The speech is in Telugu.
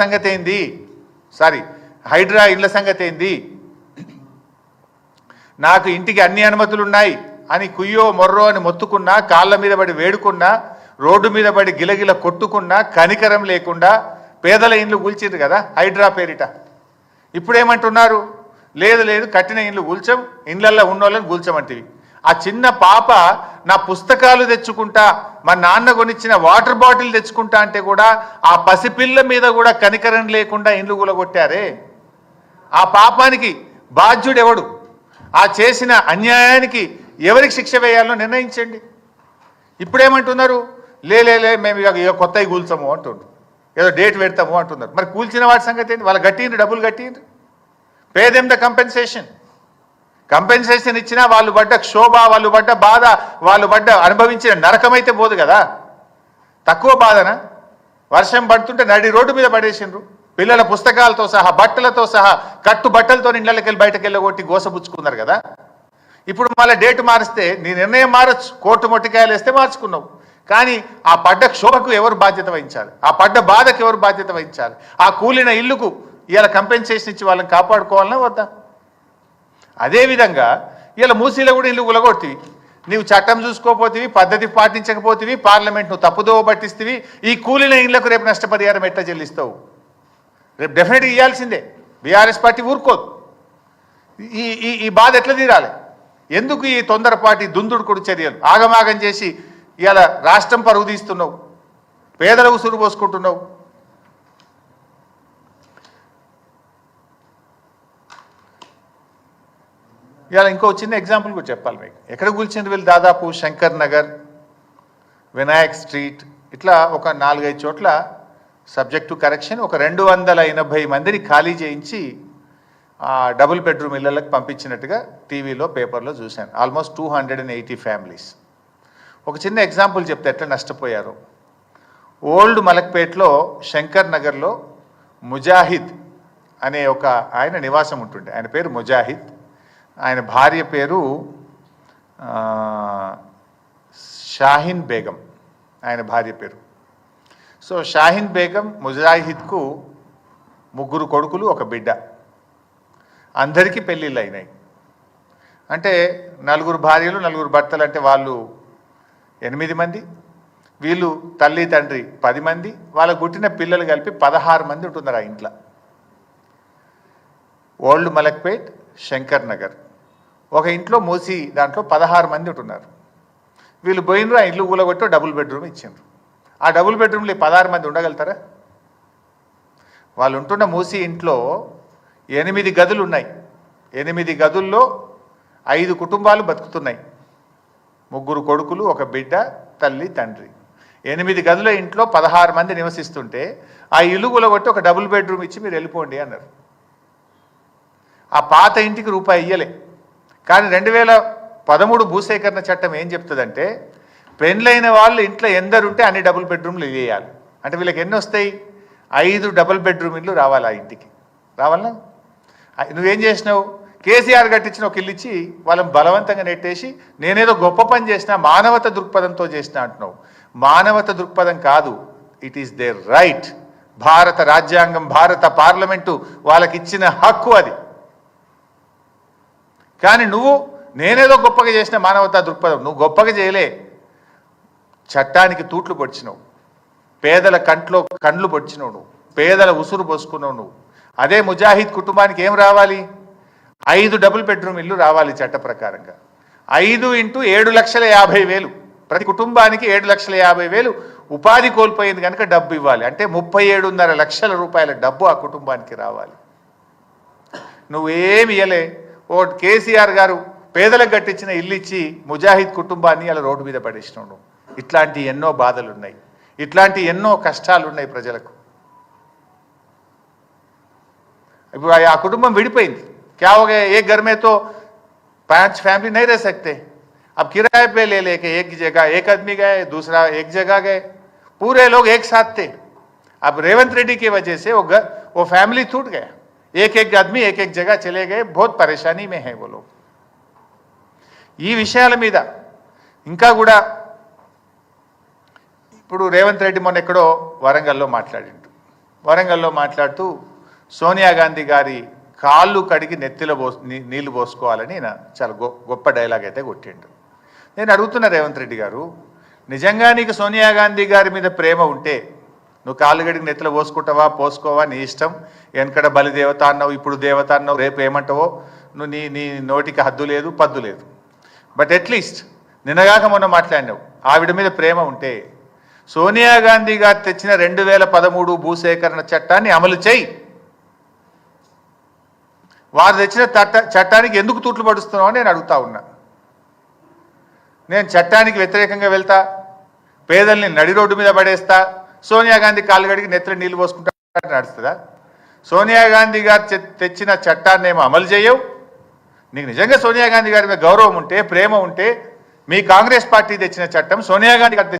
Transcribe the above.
సంగతి ఏంది సారీ హైడ్రా ఇళ్ళ సంగతి ఏంది నాకు ఇంటికి అన్ని అనుమతులు ఉన్నాయి అని కుయ్యో మొర్రో అని మొత్తుకున్నా కాళ్ళ మీద పడి వేడుకున్నా రోడ్డు మీద పడి గిలగిల కొట్టుకున్నా కనికరం లేకుండా పేదల ఇండ్లు కూల్చిండ్రు కదా హైడ్రా పేరిట. ఇప్పుడేమంటున్నారు? లేదు లేదు కట్టిన ఇండ్లు కూల్చం ఇండ్లల్లో ఉన్నోళ్ళని కూల్చమంటివి. ఆ చిన్న పాప నా పుస్తకాలు తెచ్చుకుంటా మా నాన్న కొనిచ్చిన వాటర్ బాటిల్ తెచ్చుకుంటా అంటే కూడా ఆ పసిపిల్ల మీద కూడా కనికరం లేకుండా ఇండ్లు కూలగొట్టారే. ఆ పాపానికి బాధ్యుడెవడు? ఆ చేసిన అన్యాయానికి ఎవరికి శిక్ష వేయాలో నిర్ణయించండి. ఇప్పుడేమంటున్నారు? లేలే లే మేము ఇక కొత్తవి కూల్చము అంటుండ్రు. ఏదో డేట్ పెడతాము అంటున్నారు. మరి కూల్చిన వాటి సంగతి ఏంటి? వాళ్ళు కట్టిండ్రు డబ్బులు కట్టిండ్రు. Pay them the compensation compensation ఇచ్చినా వాళ్ళు పడ్డ క్షోభ వాళ్ళు పడ్డ బాధ వాళ్ళు పడ్డ అనుభవించిన నరకమైతే పోదు కదా. తక్కువ బాధన? వర్షం పడుతుంటే నడి రోడ్డు మీద పడేసిండ్రు. పిల్లల పుస్తకాలతో సహా బట్టలతో సహా కట్టు బట్టలతో ఇళ్ళకి వెళ్ళి బయటకు వెళ్ళగొట్టి గోసపుచ్చుకున్నారు కదా. ఇప్పుడు మళ్ళీ డేట్ మారిస్తే నీ నిర్ణయం మారచ్చు. కోర్టు మొట్టికాయలు వేస్తే మార్చుకున్నావు. కానీ ఆ పడ్డ క్షోభకు ఎవరు బాధ్యత వహించాలి? ఆ పడ్డ బాధకు ఎవరు బాధ్యత వహించాలి? ఆ కూలిన ఇల్లుకు ఇలా కంపెన్సేషన్ ఇచ్చి వాళ్ళని కాపాడుకోవాలన్నా వద్దా? అదేవిధంగా ఇలా మూసీలో కూడా ఇల్లు ఉలగొట్టివి నీవు చట్టం చూసుకోపోతివి పద్ధతి పాటించకపోతివి పార్లమెంట్ నువ్వు తప్పుదోవ పట్టిస్తేవి ఈ కూలిన ఇళ్ళకు రేపు నష్టపరిహారం ఎట్లా చెల్లిస్తావు? రేపు డెఫినెట్గా ఇవ్వాల్సిందే బీఆర్ఎస్ పార్టీ ఊరుకోదు. ఈ ఈ ఈ బాధ ఎట్లా తీరాలి? ఎందుకు ఈ తొందరపాటి దుందుడుకుడు చర్యలు? ఆగమాగం చేసి ఇవాళ రాష్ట్రం పరుగు తీస్తున్నావు. సురుపోసుకుంటున్నావు ఉసురు పోసుకుంటున్నావు ఇవాళ ఇంకో చిన్న ఎగ్జాంపుల్ కూడా చెప్పాలి మీకు. ఎక్కడ కూల్చిండ్రు వీళ్ళు? దాదాపు శంకర్ నగర్ వినాయక్ స్ట్రీట్ ఇట్లా ఒక నాలుగైదు చోట్ల సబ్జెక్టు కరెక్షన్ ఒక రెండు వందల ఎనభై మందిని ఖాళీ చేయించి డబుల్ బెడ్రూమ్ ఇళ్ళకి పంపించినట్టుగా టీవీలో పేపర్లో చూశాను. Almost two hundred and eighty families ఒక చిన్న ఎగ్జాంపుల్ చెప్తే ఎట్లా నష్టపోయారు? ఓల్డ్ మలక్పేట్లో శంకర్ నగర్లో ముజాహిద్ అనే ఒక ఆయన నివాసం ఉంటుండే. ఆయన పేరు ముజాహిద్. ఆయన భార్య పేరు షాహిన్ బేగం. ఆయన భార్య పేరు. సో షాహిన్ బేగం ముజాహిద్కు ముగ్గురు కొడుకులు ఒక బిడ్డ. అందరికీ పెళ్ళిళ్ళు అయినాయి. అంటే నలుగురు భార్యలు నలుగురు భర్తలు అంటే వాళ్ళు ఎనిమిది మంది. వీళ్ళు తల్లి తండ్రి పది మంది. వాళ్ళకు పుట్టిన పిల్లలు కలిపి పదహారు మంది ఉంటున్నారు ఆ ఇంట్లో. ఓల్డ్ మలక్పేట్ శంకర్ నగర్. ఒక ఇంట్లో మూసి దాంట్లో పదహారు మంది ఉంటున్నారు. వీళ్ళు పోయినరు ఆ ఇల్లు కూలగొట్టి డబుల్ బెడ్రూమ్ ఇచ్చిండ్రు. ఆ డబుల్ బెడ్రూమ్లో పదహారు మంది ఉండగలుగుతారా? వాళ్ళు ఉంటున్న మూసి ఇంట్లో ఎనిమిది గదులు ఉన్నాయి. ఎనిమిది గదుల్లో ఐదు కుటుంబాలు బతుకుతున్నాయి. ముగ్గురు కొడుకులు ఒక బిడ్డ తల్లి తండ్రి. ఎనిమిది గదుల ఇంట్లో పదహారు మంది నివసిస్తుంటే ఆ ఇల్లు కూలగొట్టి ఒక డబుల్ బెడ్రూమ్ ఇచ్చి మీరు వెళ్ళిపోండి అన్నారు. ఆ పాత ఇంటికి రూపాయి ఇయ్యలే. కానీ రెండు వేల పదమూడు భూసేకరణ చట్టం ఏం చెప్తుందంటే పెళ్ళైన వాళ్ళు ఇంట్లో ఎందరుంటే అన్ని డబుల్ బెడ్రూమ్లు వేయాలి అంటే వీళ్ళకి ఎన్ని వస్తాయి? ఐదు డబుల్ బెడ్రూమ్ ఇల్లు రావాలి ఆ ఇంటికి. రావాలా? నువ్వేం చేసినావు? కేసీఆర్ కట్టించిన ఒక ఇల్లు ఇచ్చి వాళ్ళని బలవంతంగా నెట్టేసి నేనేదో గొప్ప పని చేసిన మానవత దృక్పథంతో చేసిన అంటున్నావు. మానవత దృక్పథం కాదు. ఇట్ ఈస్ దేర్ రైట్ భారత రాజ్యాంగం భారత పార్లమెంటు వాళ్ళకి ఇచ్చిన హక్కు అది. కానీ నువ్వు నేనేదో గొప్పగా చేసిన మానవతా దృక్పథం. నువ్వు గొప్పగా చేయలే. చట్టానికి తూట్లు పొడిచినావు. పేదల కంట్లో కండ్లు పొడిచినావు నువ్వు. పేదల ఉసురు పోసుకున్నావు నువ్వు. అదే ముజాహిద్ కుటుంబానికి ఏం రావాలి? ఐదు డబుల్ బెడ్రూమ్ ఇల్లు రావాలి చట్ట ప్రకారంగా. ఐదు ఇంటూ ఏడు లక్షల యాభై వేలు. ప్రతి కుటుంబానికి ఏడు లక్షల యాభై వేలు. ఉపాధి కోల్పోయింది కనుక డబ్బు ఇవ్వాలి. అంటే ముప్పై ఏడున్నర లక్షల రూపాయల డబ్బు ఆ కుటుంబానికి రావాలి. నువ్వేమి ఇయ్యలే. ఓ కేసీఆర్ గారు పేదలకు కట్టించిన ఇల్లు ఇచ్చి ముజాహిద్ కుటుంబాన్ని అలా రోడ్డు మీద పడేసినావు నువ్వు ఇట్లాంటి ఎన్నో బాధలు ఉన్నాయి ఇట్లాంటి ఎన్నో కష్టాలు ఉన్నాయి ప్రజలకు ఇప్పుడు ఆ- ఆ కుటుంబం విడిపోయింది क्या हो गया एक घर में तो पांच फैमिली नहीं रह सकते अब किराए पे ले लेके एक जगह एक आदमी गए दूसरा एक जगह गए पूरे लोग एक साथ थे अब रेवंत रेड्डी की वजह से वो घर वो फैमिली टूट गया एक एक आदमी एक एक जगह चले गए बहुत परेशानी में है वो लोग ఈ విషయాల మీద ఇంకా కూడా ఇప్పుడు రేవంత్ రెడ్డి మొన్న ఎక్కడో వరంగల్లో మాట్లాడిండు వరంగల్లో మాట్లాడుతూ సోనియా గాంధీ గారి కాళ్ళు కడిగి నెత్తిలో పో నీ- నీళ్లు పోసుకోవాలని ఈయన చాలా గొ గొప్ప డైలాగ్ అయితే కొట్టిండు నేను అడుగుతున్నా రేవంత్ రెడ్డి గారు నిజంగా నీకు సోనియా గాంధీ గారి మీద ప్రేమ ఉంటే నువ్వు కాళ్ళు గడికి నెత్తిలో పోసుకుంటావా? పోసుకోవా? నీ ఇష్టం. వెనకడ బలి దేవత అన్నావు ఇప్పుడు దేవత అన్నావు రేపు ఏమంటావో నువ్వు నీ నీ నోటికి హద్దు లేదు పద్దు లేదు. బట్ అట్లీస్ట్ నిన్నగాక మొన్న మాట్లాడినావు ఆవిడ మీద ప్రేమ ఉంటే సోనియా గాంధీ గారు తెచ్చిన రెండు వేల పదమూడు భూసేకరణ చట్టాన్ని అమలు చేయి. వారు తెచ్చిన చట్ట చట్టానికి ఎందుకు తూట్లు పడుస్తున్నావు అని నేను అడుగుతా ఉన్నా. నేను చట్టానికి వ్యతిరేకంగా వెళ్తా పేదల్ని నడి రోడ్డు మీద పడేస్తా సోనియా గాంధీ కాలుగడికి గడికి నెత్తిన నీళ్ళు పోసుకుంటా నడుస్తుందా? సోనియా గాంధీ గారు తెచ్చిన చట్టాన్ని ఏమో అమలు చేయవు. నీకు నిజంగా సోనియా గాంధీ గారి మీద గౌరవం ఉంటే ప్రేమ ఉంటే మీ కాంగ్రెస్ పార్టీ తెచ్చిన చట్టం సోనియా గాంధీ గారు